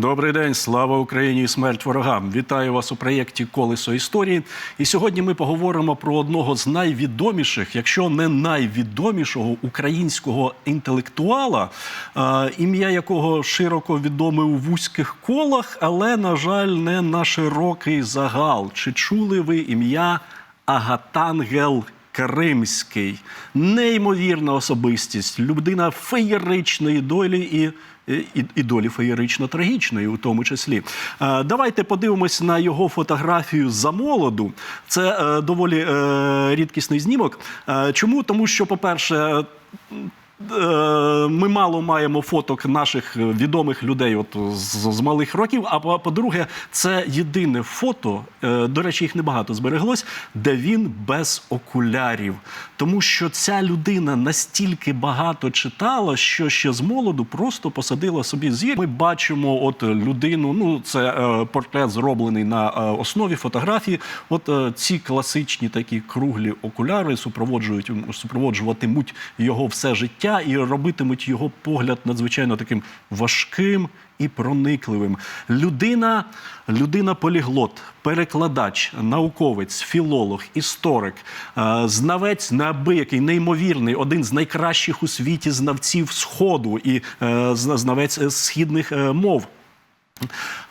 Добрий день, слава Україні і смерть ворогам! Вітаю вас у проєкті Колесо історії. І сьогодні ми поговоримо про одного з найвідоміших, якщо не найвідомішого українського інтелектуала, ім'я якого широко відоме у вузьких колах, але, на жаль, не на широкий загал. Чи чули ви ім'я Агатангел Кримський? Неймовірна особистість, людина феєричної долі і і, і долі феєрично трагічної, у тому числі. Е, давайте подивимось на його фотографію за молоду. Це е, доволі е, рідкісний знімок. Чому? Тому що, по-перше, ми мало маємо фоток наших відомих людей от з, з малих років. А по- по-друге, це єдине фото, е, до речі, їх небагато збереглось, де він без окулярів. Тому що ця людина настільки багато читала, що ще з молоду просто посадила собі зір. Ми бачимо от людину. Ну, це е, портрет зроблений на е, основі фотографії. От е, ці класичні такі круглі окуляри супроводжують супроводжуватимуть його все життя і робитимуть його погляд надзвичайно таким важким. І проникливим людина, людина поліглот, перекладач, науковець, філолог, історик, е, знавець неабиякий, неймовірний, один з найкращих у світі знавців сходу і е, знавець е, східних мов.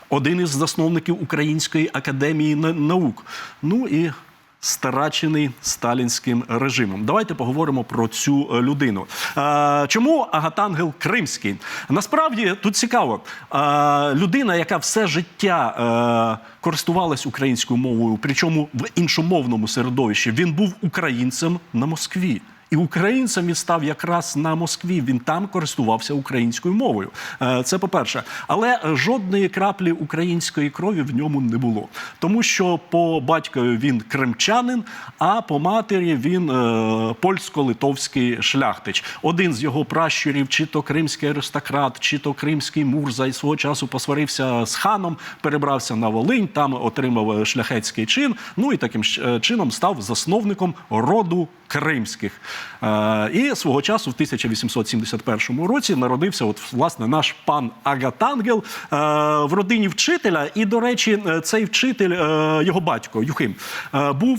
Один із засновників Української академії наук. Ну і старачений сталінським режимом. Давайте поговоримо про цю е, людину. Е, чому Агатангел Кримський? Насправді тут цікаво. Е, людина, яка все життя користувалась українською мовою, причому в іншомовному середовищі, він був українцем на Москві. І українцем він став якраз на Москві. Він там користувався українською мовою. Е, Це по-перше. Але е, жодної краплі української крові в ньому не було. Тому що по батькові він кримчанин, а по матері він е, польсько-литовський шляхтич. Один з його пращурів, чи то кримський аристократ, чи то кримський мурза, і свого часу посварився з ханом, перебрався на Волинь, там отримав е, шляхетський чин. Ну і таким чином став засновником роду кримських. Е, і свого часу, в 1871 році, народився от, власне наш пан Агатангел е, в родині вчителя. І, до речі, е, цей вчитель, його батько Юхим, був,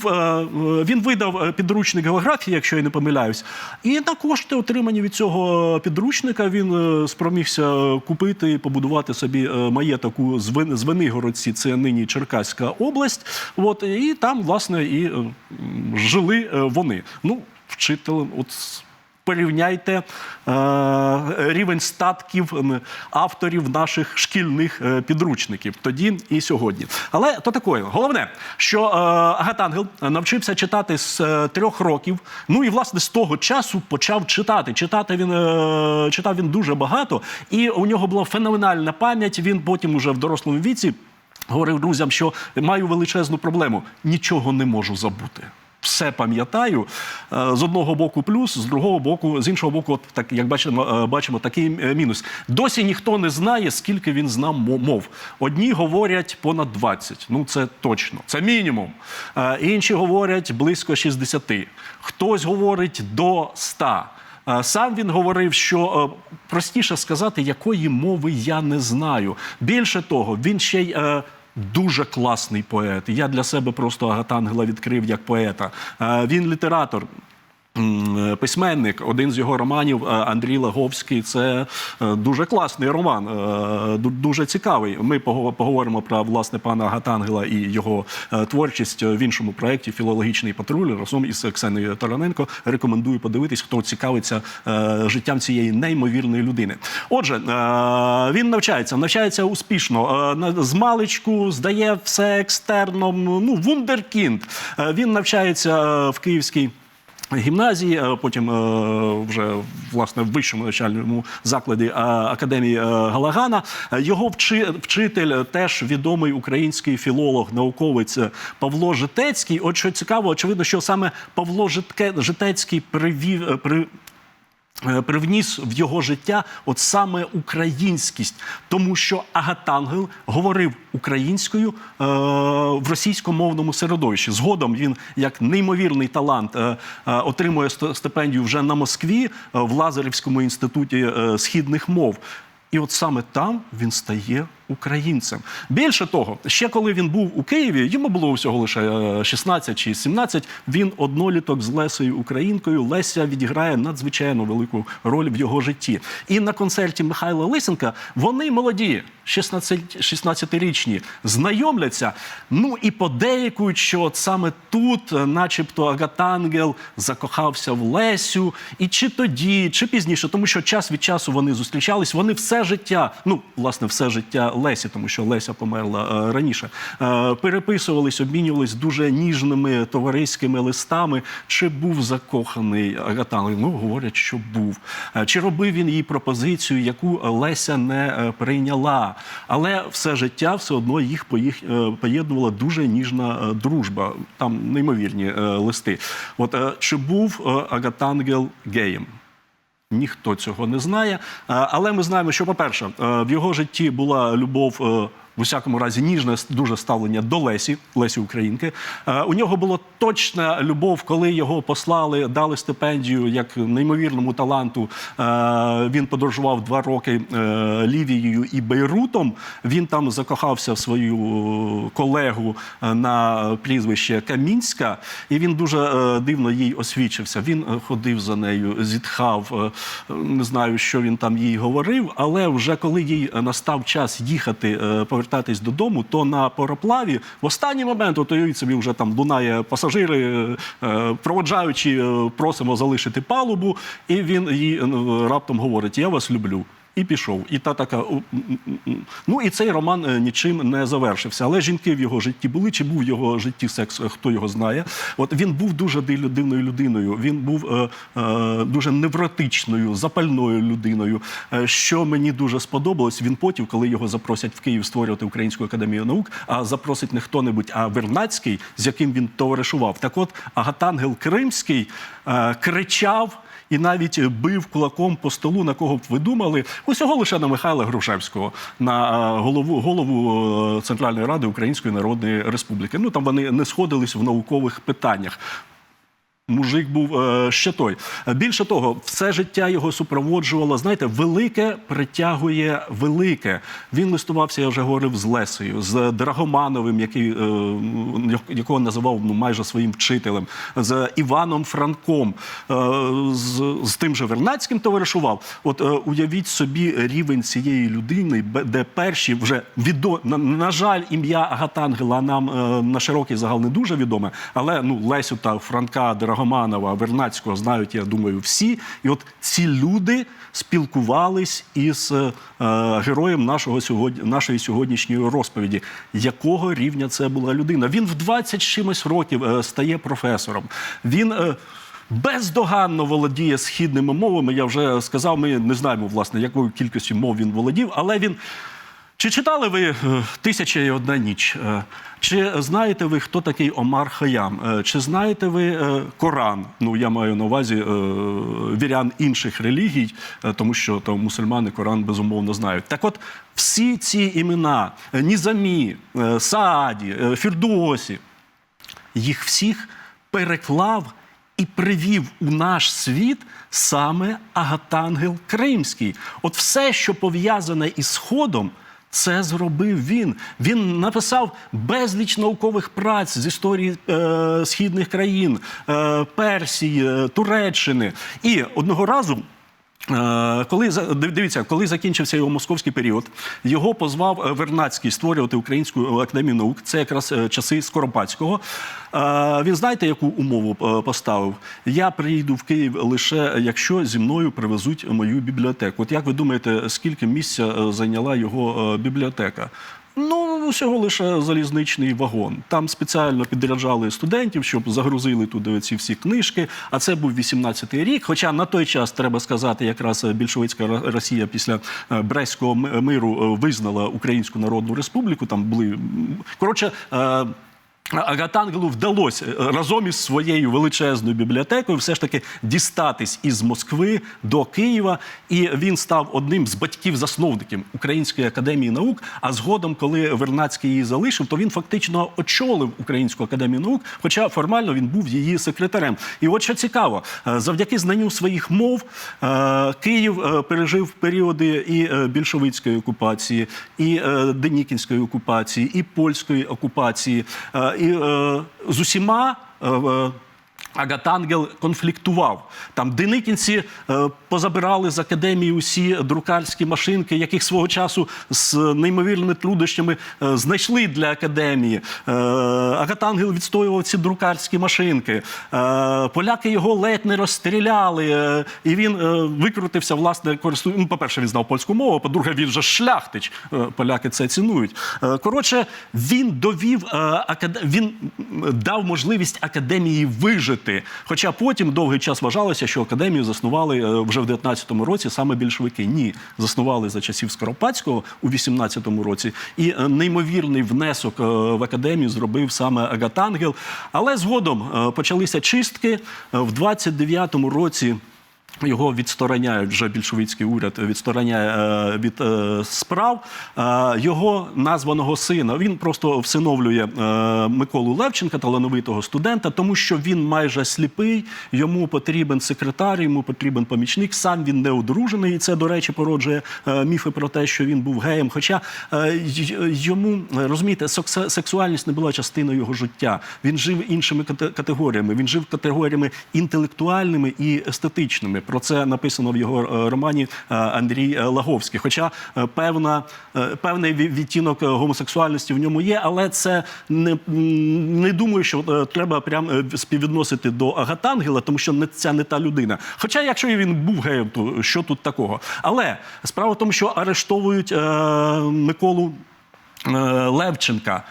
він видав підручник географії, якщо я не помиляюсь. І на кошти, отримані від цього підручника, він спромігся купити і побудувати собі маєток у Звенигородці, це нині Черкаська область. От, і там, власне, і жили вони. Ну, вчителем, от порівняйте е, рівень статків авторів наших шкільних е, підручників тоді і сьогодні. Але то такое. Головне, що е, Агатангел навчився читати з трьох років. Ну і власне з того часу почав читати. Читати він читав він дуже багато, і у нього була феноменальна пам'ять. Він потім, уже в дорослому віці, говорив друзям, що маю величезну проблему, нічого не можу забути. Все пам'ятаю Е, з одного боку плюс, з другого боку, з іншого боку, от так як бачимо, е, бачимо такий е, мінус. Досі ніхто не знає, скільки він знав мов. Одні говорять понад 20, ну це точно, це мінімум. Інші говорять близько 60. Хтось говорить до 100. Е, Сам він говорив, що простіше сказати, якої мови я не знаю. Більше того, він ще й. Дуже класний поет. Я для себе просто Агатангела відкрив як поета. Е, Він літератор. Письменник, один з його романів е, Андрій Лаговський. Це е, дуже класний роман, е, дуже цікавий. Ми пого- поговоримо про власне пана Агатангела і його творчість в іншому проєкті Філологічний патруль разом із Ксеною Тараненко. Рекомендую подивитись, хто цікавиться життям цієї неймовірної людини. Отже, він навчається, навчається успішно. З маличку здає все екстерно. Ну, вундеркінд. Він навчається в Київській. Гімназії, потім е, вже власне в вищому навчальному закладі е, академії е, Галагана. Його вчи- вчитель теж відомий український філолог, науковець Павло Житецький. От що цікаво, очевидно, що саме Павло Житке- Житецький привів при. Е, Привніс в його життя от саме українськість, тому що Агатангел говорив українською е, в російськомовному середовищі. Згодом він, як неймовірний талант, е, е, отримує ст- стипендію вже на Москві е, в Лазарівському інституті е, східних мов. І от саме там він стає українцем. Більше того, ще коли він був у Києві, йому було всього лише е, 16 чи 17, Він одноліток з Лесею Українкою. Леся відіграє надзвичайно велику роль в його житті. І на концерті Михайла Лисенка вони молоді, 16, 16-річні, знайомляться. Ну і подейкують, що от саме тут, е, начебто, Агатангел закохався в Лесю. І чи тоді, чи пізніше, тому що час від часу вони зустрічались. Вони все життя, ну власне, все життя Лесі, тому що Леся померла е, раніше. е, переписувались, обмінювались дуже ніжними товариськими листами. Чи був закоханий Агатангел? Ну, говорять, що був. Е, Чи робив він їй пропозицію, яку Леся не прийняла? Але все життя все одно їх поїх- поєднувала дуже ніжна дружба. Там неймовірні листи. От чи був Агатангел геєм? Ніхто цього не знає. Е, Але ми знаємо, що, по-перше, е, в його житті була любов. В усякому разі, ніжне дуже ставлення до Лесі, Лесі Українки. Е, У нього була точна любов, коли його послали, дали стипендію як неймовірному таланту. Е, Він подорожував два роки е, Лівією і Бейрутом. Він там закохався в свою колегу на прізвище Камінська, і він дуже дивно їй освічився. Він ходив за нею, зітхав. Не знаю, що він там їй говорив, але вже коли їй настав час їхати, е, повертатись додому, то на пароплаві в останній момент, от уявіть собі, вже там лунає пасажири, е, е, проводжаючи, е, просимо залишити палубу, і він їй е, раптом говорить: Я вас люблю. І пішов. І та така. Ну і цей роман е, нічим не завершився. Але жінки в його житті були. Чи був в його житті секс, е, хто його знає. От він був дуже див- дивною людиною. Він був е, е, дуже невротичною, запальною людиною. Е, що мені дуже сподобалось, він потім, коли його запросять в Київ створювати Українську академію наук, а запросить не хто-небудь, а Вернацький, з яким він товаришував. Так от Агатангел Кримський е, кричав і навіть бив кулаком по столу, на кого б ви думали, усього лише на Михайла Грушевського, на е, голову, голову е, Центральної Ради Української Народної Республіки. Ну там вони не сходились в наукових питаннях. Мужик був е, ще той. Більше того, все життя його супроводжувало. Знаєте, велике притягує велике. Він листувався, я вже говорив, з Лесею, з Драгомановим, який, е, якого називав ну, майже своїм вчителем, з Іваном Франком, е, з, з тим же Вернацьким товаришував. От е, уявіть собі рівень цієї людини, де перші вже відо... на, на жаль, ім'я Агатангела нам е, на широкий загал не дуже відоме, але ну Лесю та Франка, Драгоманова, Вернацького знають, я думаю, всі. І от ці люди спілкувались із е, героєм нашого сьогодні, нашої сьогоднішньої розповіді. Якого рівня це була людина? Він в 20 чимось років е, стає професором. Він е, бездоганно володіє східними мовами. Я вже сказав, ми не знаємо, власне, якою кількістю мов він володів, але він. Чи читали ви е, Тисяча і одна ніч? Е, Чи знаєте ви, хто такий Омар Хаям? Е, Чи знаєте ви Коран? Ну, я маю на увазі вірян інших релігій, тому що там мусульмани Коран безумовно знають. Так от, всі ці імена Нізамі, Сааді, Фірдосі, їх всіх переклав і привів у наш світ саме Агатангел Кримський. От все, що пов'язане із Сходом. Це зробив він. Він написав безліч наукових праць з історії е, східних країн, е, Персії, е, Туреччини. І одного разу Коли за- дивіться, коли закінчився його московський період, його позвав е, Вернацький створювати Українську академію наук. Це якраз е, часи Скоропадського. Е, Він знаєте, яку умову е, поставив? Я приїду в Київ лише якщо зі мною привезуть мою бібліотеку. От як ви думаєте, скільки місця е, зайняла його е, бібліотека? Ну, всього лише залізничний вагон. Там спеціально підряджали студентів, щоб загрузили туди ці всі книжки. А це був 18-й рік. Хоча на той час треба сказати, якраз більшовицька Росія після е, Брестського миру е, визнала Українську Народну Республіку. Там були коротше. Агатангелу вдалося е, разом із своєю величезною бібліотекою все ж таки дістатись із Москви до Києва, і він став одним з батьків-засновників Української академії наук. А згодом, коли Вернацький її залишив, то він фактично очолив Українську академію наук, хоча формально він був її секретарем. І от що цікаво, е, завдяки знанню своїх мов е, Київ пережив періоди і більшовицької окупації, і Денікінської окупації, і польської окупації. Е, І е, з усіма. Агатангел конфліктував. Там деникінці е, позабирали з академії усі друкарські машинки, яких свого часу з неймовірними труднощами е, знайшли для академії. Е, Агатангел відстоював ці друкарські машинки. Е, поляки його ледь не розстріляли, е, і він е, викрутився, власне, користу... ну, по-перше, він знав польську мову, по-друге, він же шляхтич. Е, поляки це цінують. Е, коротше, він довів е, акад... він дав можливість академії вижити. Хоча потім довгий час вважалося, що академію заснували е, вже в 19-му році саме більшовики. Ні, заснували за часів Скоропадського у 18-му році. І е, неймовірний внесок е, в академію зробив саме Агатангел. Але згодом почалися чистки в 29-му році. Його відстороняють вже більшовицький уряд відстороняє е, від е, справ е, його названого сина. Він просто всиновлює Миколу Левченка, талановитого студента, тому що він майже сліпий. Йому потрібен секретар, йому потрібен помічник. Сам він не одружений. І це, до речі, породжує міфи про те, що він був геєм. Хоча йому розумієте, сексуальність не була частиною його життя. Він жив іншими кате- категоріями. Він жив категоріями інтелектуальними і естетичними. Про це написано в його е, романі е, Андрій е, Лаговський. Хоча певна, певний відтінок гомосексуальності в ньому є, але це не, не думаю, що треба прям співвідносити до Агатангела, тому що ця не та людина. Хоча, якщо він був геєм, то що тут такого? Але справа в тому, що арештовують е, Миколу е, Левченка.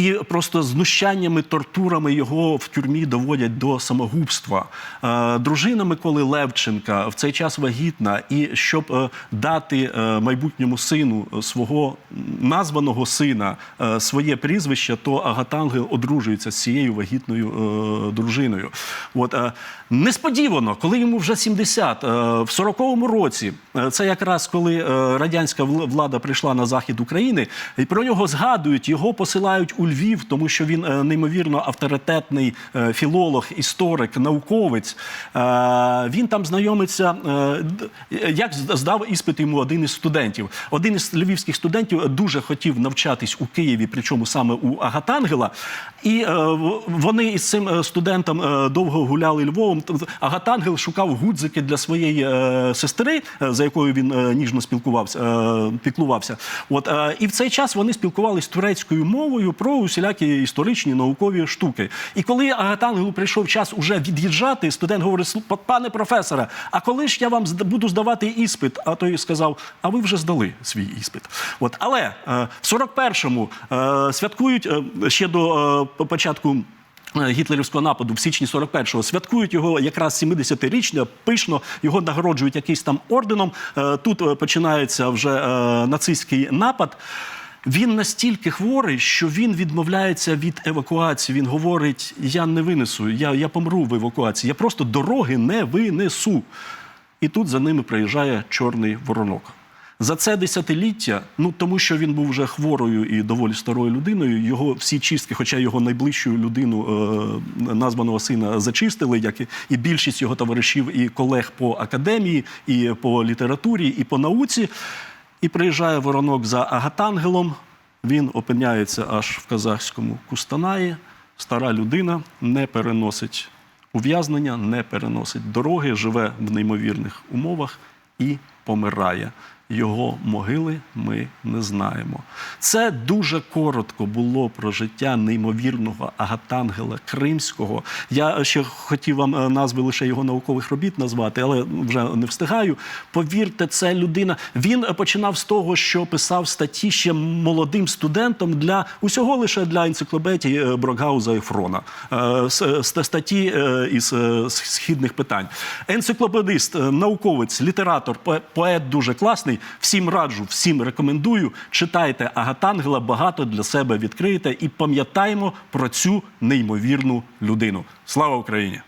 І просто знущаннями, тортурами його в тюрмі доводять до самогубства. Е, дружина Миколи Левченка в цей час вагітна, і щоб е, дати е, майбутньому сину свого названого сина своє прізвище, то Агатангел одружується з цією вагітною дружиною. От несподівано, коли йому вже 70, е, в 40-му році, це якраз коли радянська влада прийшла на захід України, і про нього згадують, його посилають у Львів, тому що він е, неймовірно авторитетний е, філолог, історик, науковець. Е, Він там знайомиться, як здав іспит йому один із студентів. Один із львівських студентів дуже хотів навчатись у Києві, причому саме у Агатангела. І вони із цим студентом довго гуляли Львовом. Агатангел шукав гудзики для своєї сестри, за якою він ніжно спілкувався, піклувався. От і в цей час вони спілкувалися турецькою мовою про усілякі історичні наукові штуки. І коли Агатангелу прийшов час уже від'їжджати, студент говорить: пане професоре, а коли ж я вам буду здавати іспит? А той сказав: А ви вже здали свій іспит. От, але е, в 41-му е, святкують е, ще до е, початку. е, Гітлерівського нападу в січні 41-го святкують його якраз 70-річня, пишно його нагороджують якийсь там орденом. Е, Тут е, починається вже нацистський напад. Він настільки хворий, що він відмовляється від евакуації. Він говорить: я не винесу, я, я помру в евакуації, я просто дороги не винесу. І тут за ними приїжджає чорний воронок. За це десятиліття, ну тому що він був вже хворою і доволі старою людиною. Його всі чистки, хоча його найближчу людину е, названого сина зачистили, як і, і більшість його товаришів і колег по академії, і по літературі, і по науці. І приїжджає воронок за Агатангелом. Він опиняється аж в казахському Кустанаї. Стара людина не переносить ув'язнення, не переносить дороги, живе в неймовірних умовах і помирає. Його могили ми не знаємо. Це дуже коротко було про життя неймовірного Агатангела Кримського. Я ще хотів вам е, назви лише його наукових робіт назвати, але вже не встигаю. Повірте, це людина. Він е, починав з того, що писав статті ще молодим студентом для усього лише для енциклопедії е, Брокгауза і Фрона. Статті із східних питань. Енциклопедист, науковець, літератор, поет дуже класний. Всім раджу, всім рекомендую. Читайте Агатангела, багато для себе відкриєте і пам'ятаємо про цю неймовірну людину. Слава Україні!